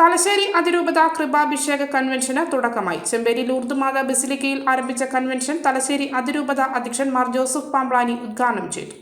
തലശ്ശേരി അതിരൂപത കൃപാഭിഷേക കൺവെൻഷന് തുടക്കമായി. ചെമ്പേരി ലൂർദ് മാതാ ബസിലിക്കയിൽ ആരംഭിച്ച കൺവെൻഷൻ തലശ്ശേരി അതിരൂപത അധ്യക്ഷൻ മാർ ജോസഫ് പാമ്പ്ലാനി ഉദ്ഘാടനം ചെയ്തു.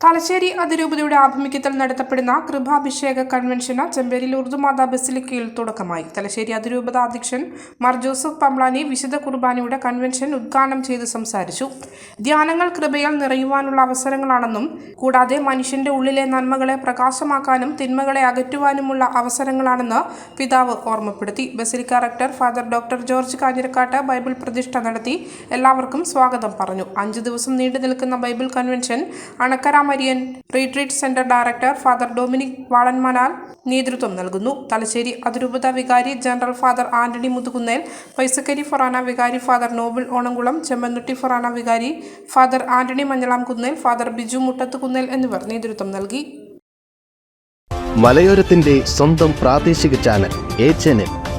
തലശ്ശേരി അതിരൂപതയുടെ ആഭിമുഖ്യത്തിൽ നടത്തപ്പെടുന്ന കൃപാഭിഷേക കൺവെൻഷന് ചെമ്പേരിയിൽ ഉറുദുമാതാ ബസിലിക്കയിൽ തുടക്കമായി. തലശ്ശേരി അതിരൂപത അധ്യക്ഷൻ മാർ ജോസഫ് പംളാനി വിശുദ്ധ കുർബാനയുടെ കൺവെൻഷൻ ഉദ്ഘാടനം ചെയ്ത് സംസാരിച്ചു. ധ്യാനങ്ങൾ കൃപയാൽ നിറയുവാനുള്ള അവസരങ്ങളാണെന്നും കൂടാതെ മനുഷ്യന്റെ ഉള്ളിലെ നന്മകളെ പ്രകാശമാക്കാനും തിന്മകളെ അകറ്റുവാനുമുള്ള അവസരങ്ങളാണെന്ന് പിതാവ് ഓർമ്മപ്പെടുത്തി. Basilica rector Father doctor George Kanjirakattu Bible പ്രതിഷ്ഠ നടത്തി എല്ലാവർക്കും സ്വാഗതം പറഞ്ഞു. അഞ്ചു ദിവസം നീണ്ടു നിൽക്കുന്ന Bible convention Anakkara Marian retreat centre director Father Dominic Valanmanal നേതൃത്വം നൽകുന്നു. തലശ്ശേരി അതിരൂപത വികാരി general Father Antony Muthukunnel Paisakari Forane വികാരി ഫാദർ നോബിൾ ഓണംകുളം ചെമ്മന്നുട്ടി ഫൊറാന വികാരി Father Antony Manjalamkunnel Father Biju Muttathukunnel എന്നിവർ നേതൃത്വം നൽകി. മലയോരത്തിന്റെ സ്വന്തം പ്രാദേശിക ചാനൽ എൻ